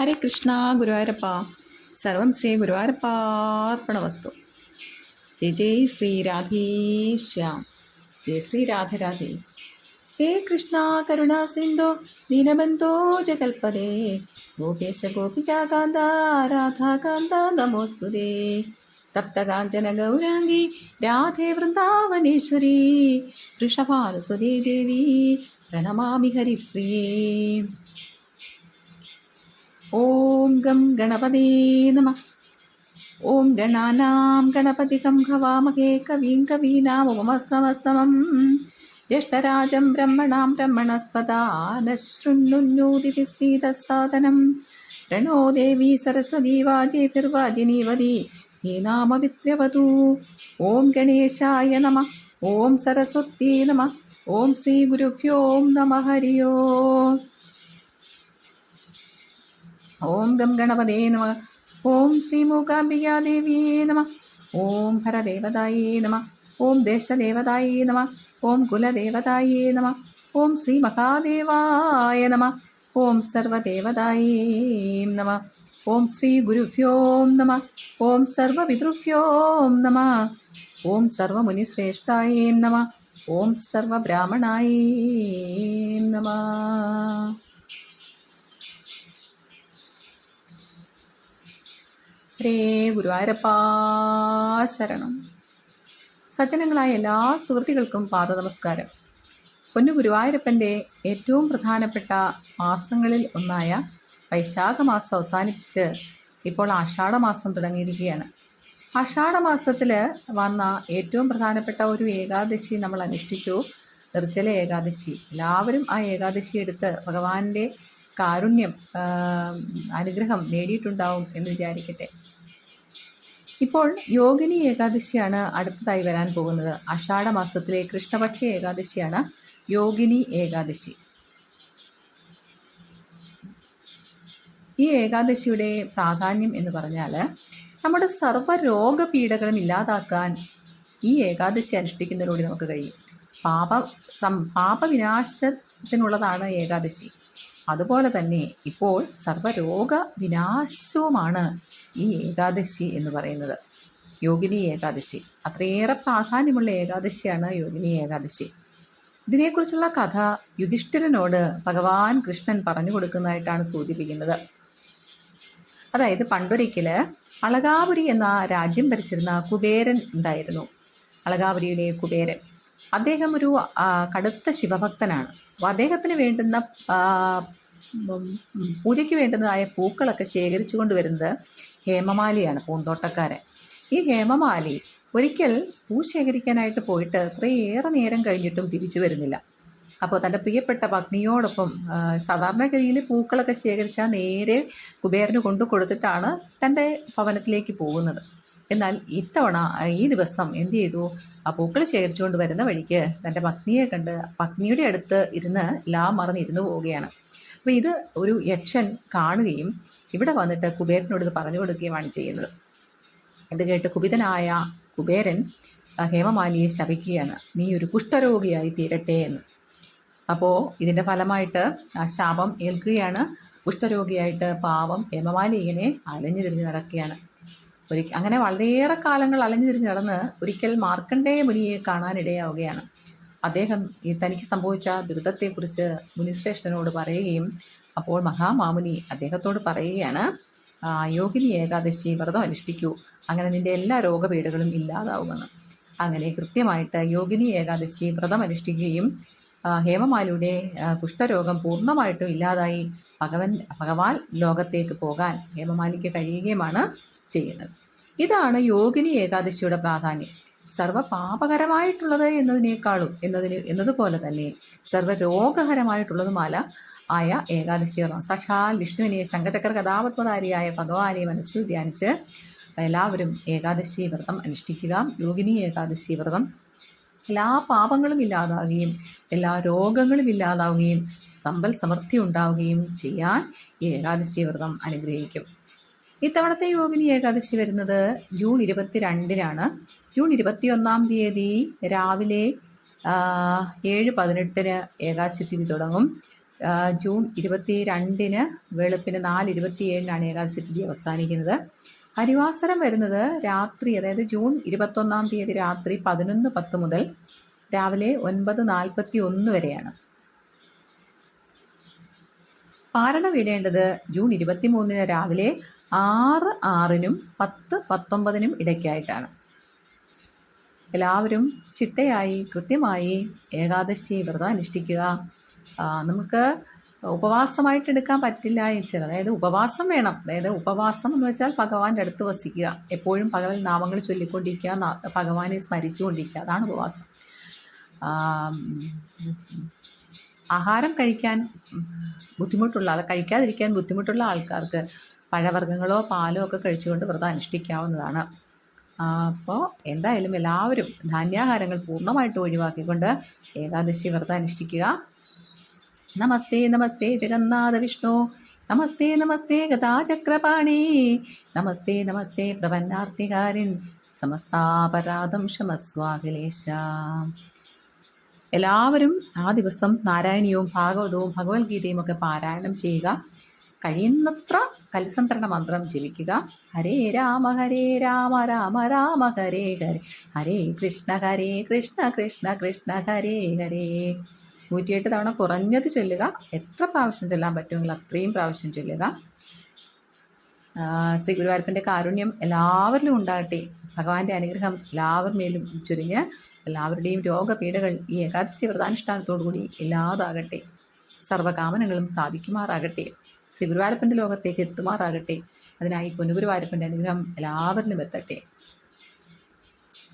ഹരേ കൃഷ്ണ ഗുരുവായൂരപ്പ സർവം ശ്രീ ഗുരുവായൂരപ്പാർപ്പണവസ്തു ജയ് ജയ് ശ്രീ രാധേശ്യാം ജയ് ശ്രീ രാധരാധേ ഹേ കൃഷ്ണ കരുണ സിന്ധു ദീനബന്ധോ ജഗൽപദേ ഗോപേശ ഗോപികാന്ത രാധാകാന്ത നമോസ്തുതേ തപ്തകാഞ്ചന ഗൗരാംഗി രാധേ വൃന്ദാവനേശ്വരി വൃഷഭാനുസുതേ ദേവി പ്രണമാമി ഹരിപ്രിയേ ഓം ഗം ഗണപതേ നമ. ഓം ഗണാനാം ഗണപതി ഹവാമഹേ കവീം കവീനാമോമസ്തമസ്തമം ജ്യേഷ്ഠരാജം ബ്രഹ്മണാം ബ്രഹ്മണസ്പദാനശൃണ്ണുന്നൂതി സീതസാധനം രണോ ദേവി സരസ്വതി വാജേഭിർവാജിനീവതി ഈ നാമവിദ്രവതു ഓം ഗണേശായ നമ. ഓം സരസ്വത്യ നമ. ഓം ശ്രീ ഗുരുഭ്യോം നമ ഹരിയോ. ഓം ഗം ഗണപതേ നമ ഓം ശ്രീ മൂകാംബികാദേവിയേ നമ ഓം ഹരദേവതായേ നമ ഓം ദേശദേവതായേ നമ ഓം കുലദേവതായേ നമ ഓം ശ്രീ മഹാദേവായ നമ ഓം സർവദേവതായേ നമ ഓം ശ്രീ ഗുരുഭ്യോം നമ ഓം സർവപിതൃഭ്യോം നമ ഓം സർവമുനിശ്രേഷ്ഠായേ നമ ഓം സർവബ്രാഹ്മണായേ നമ ഹരേ ഗുരുവായൂരപ്പാ ശരണം. സജ്ജനങ്ങളായ എല്ലാ സുഹൃത്തുക്കൾക്കും പാദനമസ്കാരം. പൊന്നു ഗുരുവായൂരപ്പന്റെ ഏറ്റവും പ്രധാനപ്പെട്ട മാസങ്ങളിൽ ഒന്നായ വൈശാഖ മാസം അവസാനിപ്പിച്ച് ഇപ്പോൾ ആഷാഢമാസം തുടങ്ങിയിരിക്കുകയാണ്. ആഷാഢമാസത്തിൽ വന്ന ഏറ്റവും പ്രധാനപ്പെട്ട ഒരു ഏകാദശി നമ്മൾ അനുഷ്ഠിച്ചു. നിർജല ഏകാദശി. എല്ലാവരും ആ ഏകാദശി എടുത്ത് ഭഗവാന്റെ കാരുണ്യം അനുഗ്രഹം നേടിയിട്ടുണ്ടാവും എന്ന് വിചാരിക്കട്ടെ. ഇപ്പോൾ യോഗിനി ഏകാദശിയാണ് അടുത്തതായി വരാൻ പോകുന്നത്. ആഷാഢമാസത്തിലെ കൃഷ്ണപക്ഷ ഏകാദശിയാണ് യോഗിനി ഏകാദശി. ഈ ഏകാദശിയുടെ പ്രാധാന്യം എന്ന് പറഞ്ഞാൽ നമ്മുടെ സർവ രോഗപീഠകളും ഇല്ലാതാക്കാൻ ഈ ഏകാദശി അനുഷ്ഠിക്കുന്നതിലൂടെ നമുക്ക് കഴിയും. പാപ സം പാപവിനാശത്തിനുള്ളതാണ് ഏകാദശി. അതുപോലെ തന്നെ ഇപ്പോൾ സർവരോഗ വിനാശവുമാണ് ഈ ഏകാദശി എന്ന് പറയുന്നത്. യോഗിനി ഏകാദശി. അത്രയേറെ പ്രാധാന്യമുള്ള ഏകാദശിയാണ് യോഗിനി ഏകാദശി. ഇതിനെക്കുറിച്ചുള്ള കഥ യുധിഷ്ഠിരനോട് ഭഗവാൻ കൃഷ്ണൻ പറഞ്ഞു കൊടുക്കുന്നതായിട്ടാണ് സൂചിപ്പിക്കുന്നത്. അതായത് പണ്ടൊരിക്കൽ അളകാപുരി എന്ന രാജ്യം ഭരിച്ചിരുന്ന കുബേരൻ ഉണ്ടായിരുന്നു. അളകാപുരിയിലെ കുബേരൻ. അദ്ദേഹം ഒരു കടുത്ത ശിവഭക്തനാണ്. അപ്പോൾ അദ്ദേഹത്തിന് വേണ്ടുന്ന പൂജയ്ക്ക് വേണ്ടുന്നതായ പൂക്കളൊക്കെ ശേഖരിച്ചു കൊണ്ടുവരുന്നത് ഹേമമാലിയാണ് പൂന്തോട്ടക്കാരൻ. ഈ ഹേമമാലി ഒരിക്കൽ പൂ ശേഖരിക്കാനായിട്ട് പോയിട്ട് കുറേയേറെ നേരം കഴിഞ്ഞിട്ടും തിരിച്ചു വരുന്നില്ല. അപ്പോൾ തന്റെ പ്രിയപ്പെട്ട പത്നിയോടൊപ്പം സാധാരണ സാധാരണഗതിയിൽ പൂക്കളൊക്കെ ശേഖരിച്ചാൽ നേരെ കുബേരന് കൊണ്ടു കൊടുത്തിട്ടാണ് തന്റെ ഭവനത്തിലേക്ക് പോകുന്നത്. എന്നാൽ ഇത്തവണ ഈ ദിവസം എന്തു ചെയ്തു? ആ പൂക്കൾ ശേഖരിച്ചുകൊണ്ട് വരുന്ന വഴിക്ക് തന്റെ പത്നിയെ കണ്ട് പത്നിയുടെ അടുത്ത് ഇരുന്ന് ലാ മറന്നിരുന്നു പോവുകയാണ്. അപ്പോൾ ഇത് ഒരു യക്ഷൻ കാണുകയും ഇവിടെ വന്നിട്ട് കുബേരനോട് ഇത് പറഞ്ഞു കൊടുക്കുകയുമാണ് ചെയ്യുന്നത്. ഇത് കേട്ട് കുപിതനായ കുബേരൻ ഹേമമാലിയെ ശപിക്കുകയാണ്. നീ ഒരു കുഷ്ഠരോഗിയായി തീരട്ടെ എന്ന്. അപ്പോൾ ഇതിന്റെ ഫലമായിട്ട് ആ ശാപം ഏൽക്കുകയാണ്. കുഷ്ഠരോഗിയായിട്ട് പാവം ഹേമമാലി ഇങ്ങനെ അലഞ്ഞു തിരിഞ്ഞ് നടക്കുകയാണ്. ഒരിക്കൽ അങ്ങനെ വളരെയേറെ കാലങ്ങൾ അലഞ്ഞു തിരിഞ്ഞ് നടന്ന് ഒരിക്കൽ മാർക്കണ്ഡേയ മുനിയെ കാണാനിടയാവുകയാണ്. അദ്ദേഹം ഈ തനിക്ക് സംഭവിച്ച ദുരിതത്തെക്കുറിച്ച് മുനിശ്രേഷ്ഠനോട് പറയുകയും അപ്പോൾ മഹാമാമുനി അദ്ദേഹത്തോട് പറയുകയാണ് "ആ, യോഗിനി ഏകാദശി വ്രതം അനുഷ്ഠിക്കൂ. അങ്ങനെ നിന്റെ എല്ലാ രോഗപീഠകളും ഇല്ലാതാവുമെന്ന്. അങ്ങനെ കൃത്യമായിട്ട് യോഗിനി ഏകാദശി വ്രതം അനുഷ്ഠിക്കുകയും ഹേമമാലിയുടെ കുഷ്ഠരോഗം പൂർണമായിട്ടും ഇല്ലാതായി ഭഗവൻ ഭഗവാൻ ലോകത്തേക്ക് പോകാൻ ഹേമമാലിക്ക് കഴിയുകയുമാണ് ചെയ്യുന്നത്. ഇതാണ് യോഗിനി ഏകാദശിയുടെ പ്രാധാന്യം. സർവ പാപകരമായിട്ടുള്ളത് എന്നതിനേക്കാളും എന്നതിന് എന്നതുപോലെ തന്നെ സർവ രോഗകരമായിട്ടുള്ളതുമായ ആയ ഏകാദശി വ്രതം സാക്ഷാൽ വിഷ്ണുവിനെ ശങ്കചക്ര കഥാപത്മധാരിയായ ഭഗവാനെ മനസ്സിൽ ധ്യാനിച്ച് എല്ലാവരും ഏകാദശി വ്രതം അനുഷ്ഠിക്കുക. യോഗിനി ഏകാദശി വ്രതം. എല്ലാ പാപങ്ങളും ഇല്ലാതാവുകയും എല്ലാ രോഗങ്ങളും ഇല്ലാതാവുകയും സമ്പൽ സമൃദ്ധി ഉണ്ടാവുകയും ചെയ്യാൻ ഏകാദശി വ്രതം അനുഗ്രഹിക്കും. ഇത്തവണത്തെ യോഗിനി ഏകാദശി വരുന്നത് ജൂൺ ഇരുപത്തിരണ്ടിനാണ്. ജൂൺ ഇരുപത്തിയൊന്നാം തീയതി രാവിലെ ഏഴ് പതിനെട്ടിന് ഏകാദശി തിഥി തുടങ്ങും. ജൂൺ ഇരുപത്തി രണ്ടിന് വെളുപ്പിന് നാല് ഇരുപത്തിയേഴിനാണ് ഏകാദശി തിഥി അവസാനിക്കുന്നത്. ഹരിവാസരം വരുന്നത് രാത്രി അതായത് ജൂൺ ഇരുപത്തൊന്നാം തീയതി രാത്രി പതിനൊന്ന് പത്ത് മുതൽ രാവിലെ ഒൻപത് നാൽപ്പത്തി ഒന്ന് വരെയാണ്. പാരണ വീടേണ്ടത് ജൂൺ ഇരുപത്തി മൂന്നിന് രാവിലെ ആറ് ആറിനും പത്ത് പത്തൊമ്പതിനും ഇടയ്ക്കായിട്ടാണ്. എല്ലാവരും ചിട്ടയായി കൃത്യമായി ഏകാദശി വ്രതം അനുഷ്ഠിക്കുക. നമുക്ക് ഉപവാസമായിട്ട് എടുക്കാൻ പറ്റില്ല വെച്ചാൽ അതായത് ഉപവാസം വേണം. അതായത് ഉപവാസം എന്ന് വെച്ചാൽ ഭഗവാന്റെ അടുത്ത് വസിക്കുക. എപ്പോഴും ഭഗവൻ നാമങ്ങൾ ചൊല്ലിക്കൊണ്ടിരിക്കുക ഭഗവാനെ സ്മരിച്ചുകൊണ്ടിരിക്കുക. അതാണ് ഉപവാസം. ആഹാരം കഴിക്കാൻ ബുദ്ധിമുട്ടുള്ള അത് കഴിക്കാതിരിക്കാൻ ബുദ്ധിമുട്ടുള്ള ആൾക്കാർക്ക് പഴവർഗങ്ങളോ പാലോ ഒക്കെ കഴിച്ചുകൊണ്ട് വ്രതം അനുഷ്ഠിക്കാവുന്നതാണ്. അപ്പോൾ എന്തായാലും എല്ലാവരും ധാന്യാഹാരങ്ങൾ പൂർണമായിട്ട് ഒഴിവാക്കിക്കൊണ്ട് ഏകാദശി വ്രതം അനുഷ്ഠിക്കുക. നമസ്തേ നമസ്തേ ജഗന്നാഥ വിഷ്ണു. നമസ്തേ നമസ്തേ ഗതാചക്രപാണി നമസ്തേ നമസ്തേ പ്രപന്നാർത്തികാരിൻ സമസ്താപരാധം ക്ഷമസ്വാഖിലേശ എല്ലാവരും ആ ദിവസം നാരായണീയവും ഭാഗവതവും ഭഗവത്ഗീതയും ഒക്കെ പാരായണം ചെയ്യുക. കഴിയുന്നത്ര കലിസന്ത്രണ മന്ത്രം ജപിക്കുക. ഹരേ രാമ ഹരേ രാമ രാമ രാമ ഹരേ ഹരേ. ഹരേ കൃഷ്ണ ഹരേ കൃഷ്ണ കൃഷ്ണ കൃഷ്ണ ഹരേ ഹരേ. നൂറ്റിയെട്ട് തവണ കുറഞ്ഞത് ചൊല്ലുക. എത്ര പ്രാവശ്യം ചൊല്ലാൻ പറ്റുമെങ്കിൽ അത്രയും പ്രാവശ്യം ചൊല്ലുക. ശ്രീ ഗുരുവായൂരപ്പന്റെ കാരുണ്യം എല്ലാവരിലും ഉണ്ടാകട്ടെ. ഭഗവാന്റെ അനുഗ്രഹം എല്ലാവരുടെയും ചുരുങ്ങിയ ചുരുങ്ങ് എല്ലാവരുടെയും രോഗപീഠകൾ ഈ ഏകാദശി വ്രതാനുഷ്ഠാനത്തോടുകൂടി ഇല്ലാതാകട്ടെ. സർവകാമനങ്ങളും സാധിക്കുമാറാകട്ടെ. ശ്രീ ഗുരുവായൂരപ്പന്റെ ലോകത്തേക്ക് എത്തുമാറാകട്ടെ. അതിനായി പൊന്നുഗുരുവായൂരപ്പന്റെ അനുഗ്രഹം എല്ലാവരിലും എത്തട്ടെ.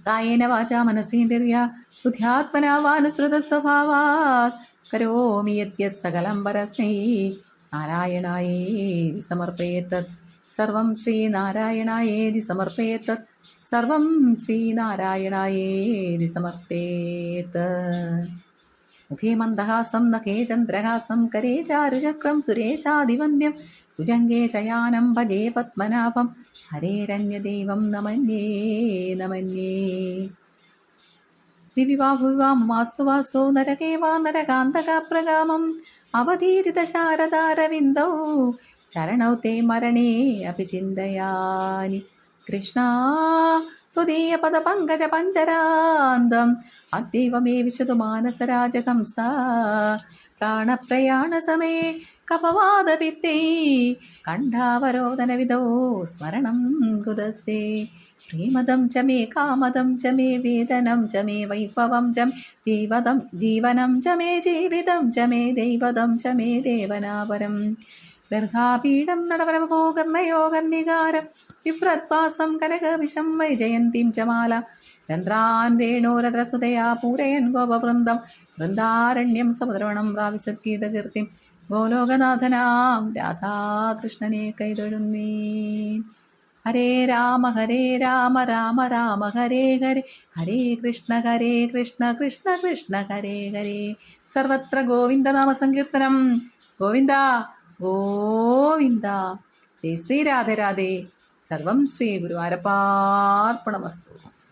കായേന വാച മനസേന്ദ്രിയ ബുദ്ധ്യാത്മനാവാനുസൃത വാനുസൃത സ്വഭാവാത് കരോമി യത്യത് സകലം പരസ്മൈ. നാരായണായേതി സമർപ്പയേത്തത് സർവം ശ്രീനാരായണായേതി സമർപ്പയേത്തത് സർവം ശ്രീനാരായണായേതി സമർപ്പേത് മുഖേ മന്ദഹാസം നഖേ ചന്ദ്രഹാസം കരേ ചാരുചക്രം സുരേശാദിവന്ദ്യം ഭുജംഗേ ശയാനം ഭജേ പത്മനാഭം ഹരേരന്യദൈവം നമന്യേ നമന്യേ ദിവിവാഭുവിവാമാസ്തു വാസോ നരകേ വാ നരകാന്തകാപ്രകാമം അവതീരിത ശാരദാരവിന്ദൗ ചരണൗ തേ മരണേ അപി ചിന്തയാനി കൃഷ്ണ ത്വദീയ പദ പങ്കജ പഞ്ചരാന്തം അദ്യൈവ മേ വിശതു മാനസരാജകംസ പ്രാണപ്രയാണ സമേ കപവാദപിത്തേ. കണ്ഠാവരോദനവിധോ സ്മരണം കുതസ്തേ. ശ്രീമതം ച മേ കാമദം ച മേ വേദനം ച മേ വൈഭവം ച ജീവതം ജീവനം ച മേ ജീവിതം ച മേ ദൈവതം ച മേ ദേവനാപരം. ഗർഭാപീഠം നടപരമഭോകർണയോഗർണികാരം വിഭ്രത്വാസം കനകവിശം വൈജയന്തിം ചമാല മാല രന്ധ്രാൻ വേണോരദ്രസുതയാ പൂരയൻ ഗോപവൃന്ദം. വൃന്ദാരണ്യം സമുദ്രവണം പ്രാവിശദ്ഗീതകീർത്തിം ഗോലോകനാഥനാം രാധാകൃഷ്ണനെ കൈതൊഴുന്നീ. ഹരേ രാമ ഹരേ രാമ രാമ രാമ ഹരേ ഹരേ. ഹരേ കൃഷ്ണ ഹരേ കൃഷ്ണ കൃഷ്ണ കൃഷ്ണ ഹരേ ഹരേ. സർവത്ര ഗോവിന്ദനാമ സങ്കീർത്തനം ഗോവിന്ദ ഗോവിന്ദ. ജയ് ശ്രീ രാധേ സർവം ശ്രീ ഗുരുവാരപ്പാർപ്പണമസ്തു.